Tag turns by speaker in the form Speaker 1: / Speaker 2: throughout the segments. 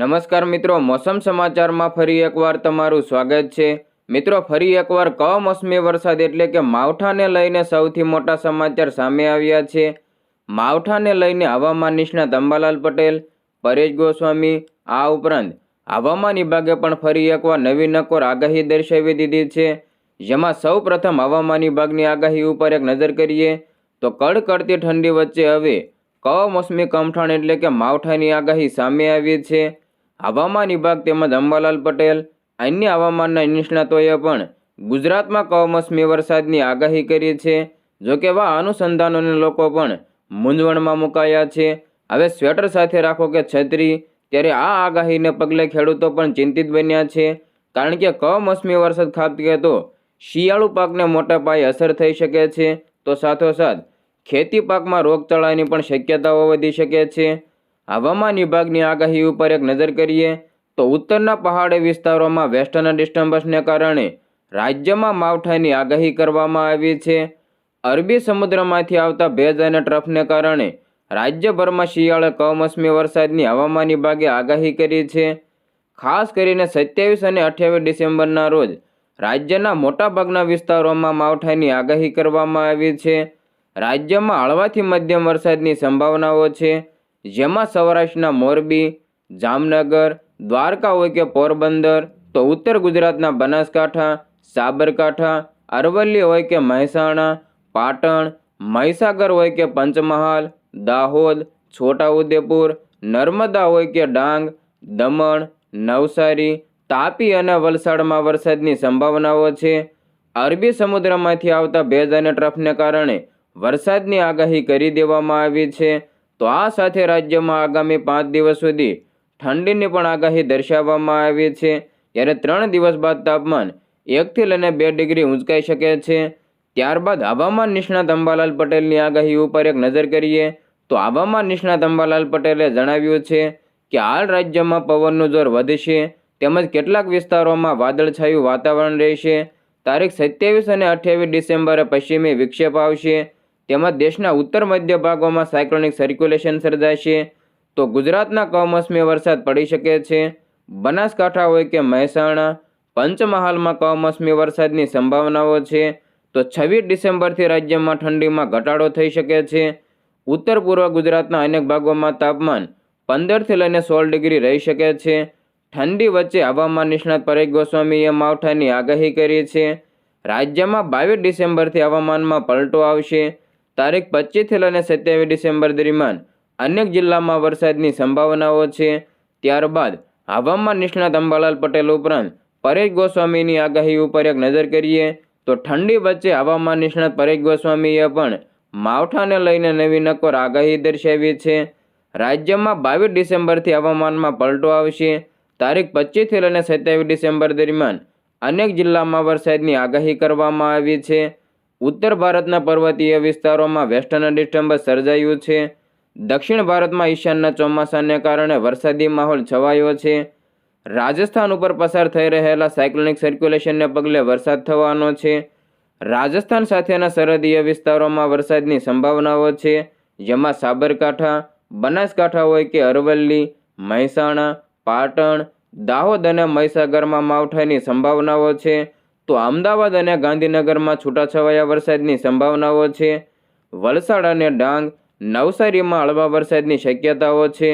Speaker 1: નમસ્કાર મિત્રો, મોસમ સમાચારમાં ફરી એકવાર તમારું સ્વાગત છે. મિત્રો, ફરી એકવાર કમોસમી વરસાદ એટલે કે માવઠાને લઈને સૌથી મોટા સમાચાર સામે આવ્યા છે. માવઠાને લઈને હવામાન નિષ્ણાત અંબાલાલ પટેલ, પરેશ ગોસ્વામી, આ ઉપરાંત હવામાન વિભાગે પણ ફરી એકવાર નવી નકોર આગાહી દર્શાવી દીધી છે. જેમાં સૌ પ્રથમ હવામાન વિભાગની આગાહી ઉપર એક નજર કરીએ, તો કડકડતી ઠંડી વચ્ચે હવે કમોસમી કમઠાણ એટલે કે માવઠાની આગાહી સામે આવી છે. હવામાન વિભાગ તેમજ અંબાલાલ પટેલ, અન્ય હવામાનના નિષ્ણાતોએ પણ ગુજરાતમાં કમોસમી વરસાદની આગાહી કરી છે. જોકે વા અનુસંધાનોને લોકો પણ મૂંઝવણમાં મુકાયા છે. હવે સ્વેટર સાથે રાખો કે છત્રી, ત્યારે આ આગાહીને પગલે ખેડૂતો પણ ચિંતિત બન્યા છે. કારણ કે કમોસમી વરસાદ ખાબકે તો શિયાળુ પાકને મોટા પાયે અસર થઈ શકે છે. તો સાથોસાથ ખેતી પાકમાં રોગચાળાની પણ શક્યતાઓ વધી શકે છે. હવામાન વિભાગની આગાહી ઉપર એક નજર કરીએ તો ઉત્તરના પહાડી વિસ્તારોમાં વેસ્ટર્ન ડિસ્ટર્બન્સને કારણે રાજ્યમાં માવઠાની આગાહી કરવામાં આવી છે. અરબી સમુદ્રમાંથી આવતા ભેજ અને ટ્રફને કારણે રાજ્યભરમાં શિયાળે કમોસમી વરસાદની હવામાન વિભાગે આગાહી કરી છે. ખાસ કરીને સત્યાવીસ અને અઠ્યાવીસ ડિસેમ્બરના રોજ રાજ્યના મોટાભાગના વિસ્તારોમાં માવઠાની આગાહી કરવામાં આવી છે. રાજ્યમાં હળવાથી મધ્યમ વરસાદની સંભાવનાઓ છે. જેમાં સૌરાષ્ટ્રના મોરબી, જામનગર, દ્વારકા હોય કે પોરબંદર, તો ઉત્તર ગુજરાતના બનાસકાંઠા, સાબરકાંઠા, અરવલ્લી હોય કે મહેસાણા, પાટણ, મહીસાગર હોય કે પંચમહાલ, દાહોદ, છોટાઉદેપુર, નર્મદા હોય કે ડાંગ, દમણ, નવસારી, તાપી અને વલસાડમાં વરસાદની સંભાવનાઓ છે. અરબી સમુદ્રમાંથી આવતા ભેજ અને ટ્રફને કારણે વરસાદની આગાહી કરી દેવામાં આવી છે. તો આ સાથે રાજ્યમાં આગામી પાંચ દિવસ સુધી ઠંડીની પણ આગાહી દર્શાવવામાં આવી છે. ત્યારે ત્રણ દિવસ બાદ તાપમાન એકથી લઈને બે ડિગ્રી ઊંચકાઈ શકે છે. ત્યારબાદ હવામાન નિષ્ણાત અંબાલાલ પટેલની આગાહી ઉપર એક નજર કરીએ તો હવામાન નિષ્ણાત અંબાલાલ પટેલે જણાવ્યું છે કે હાલ રાજ્યમાં પવનનું જોર વધશે તેમજ કેટલાક વિસ્તારોમાં વાદળછાયું વાતાવરણ રહેશે. તારીખ સત્યાવીસ અને અઠ્યાવીસ ડિસેમ્બરે પશ્ચિમી વિક્ષેપ આવશે. તેમજ દેશના ઉત્તર મધ્ય ભાગોમાં સાયક્લોનિક સર્ક્યુલેશન સર્જાશે તો ગુજરાતના કમોસમી વરસાદ પડી શકે છે. બનાસકાંઠા હોય કે મહેસાણા, પંચમહાલમાં કમોસમી વરસાદની સંભાવનાઓ છે. તો છવ્વીસ ડિસેમ્બરથી રાજ્યમાં ઠંડીમાં ઘટાડો થઈ શકે છે. ઉત્તર પૂર્વ ગુજરાતના અનેક ભાગોમાં તાપમાન પંદરથી લઈને સોળ ડિગ્રી રહી શકે છે. ઠંડી વચ્ચે હવામાન નિષ્ણાત પરેશ ગોસ્વામીએ માવઠાની આગાહી કરી છે. રાજ્યમાં બાવીસ ડિસેમ્બરથી હવામાનમાં પલટો આવશે. તારીખ પચીસથી લઈને સત્યાવીસ ડિસેમ્બર દરમિયાન અનેક જિલ્લામાં વરસાદની સંભાવનાઓ છે. ત્યારબાદ હવામાન નિષ્ણાત અંબાલાલ પટેલ ઉપરાંત પરેશ ગોસ્વામીની આગાહી ઉપર એક નજર કરીએ તો ઠંડી વચ્ચે હવામાન નિષ્ણાત પરેશ ગોસ્વામીએ પણ માવઠાને લઈને નવી નકોર આગાહી દર્શાવી છે. રાજ્યમાં બાવીસ ડિસેમ્બરથી હવામાનમાં પલટો આવશે. તારીખ પચીસથી લઈને સત્યાવીસ ડિસેમ્બર દરમિયાન અનેક જિલ્લામાં વરસાદની આગાહી કરવામાં આવી છે. ઉત્તર ભારતના પર્વતીય વિસ્તારોમાં વેસ્ટર્ન ડિસ્ટર્બન્સ સર્જાયું છે. દક્ષિણ ભારતમાં ઈશાનના ચોમાસાને કારણે વરસાદી માહોલ છવાયો છે. રાજસ્થાન ઉપર પસાર થઈ રહેલા સાયક્લોનિક સર્ક્યુલેશનને પગલે વરસાદ થવાનો છે. રાજસ્થાન સાથેના સરહદીય વિસ્તારોમાં વરસાદની સંભાવનાઓ છે. જેમાં સાબરકાંઠા, બનાસકાંઠા હોય કે અરવલ્લી, મહેસાણા, પાટણ, દાહોદ અને મહીસાગરમાં માવઠાની સંભાવનાઓ છે. તો અમદાવાદ અને ગાંધીનગરમાં છૂટાછવાયા વરસાદની સંભાવનાઓ છે. વલસાડ અને ડાંગ, નવસારીમાં હળવા વરસાદની શક્યતાઓ છે.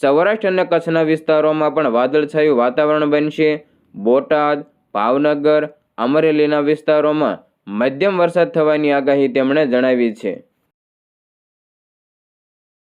Speaker 1: સૌરાષ્ટ્ર અને કચ્છના વિસ્તારોમાં પણ વાદળછાયું વાતાવરણ બનશે. બોટાદ, ભાવનગર, અમરેલીના વિસ્તારોમાં મધ્યમ વરસાદ થવાની આગાહી તેમણે જણાવી છે.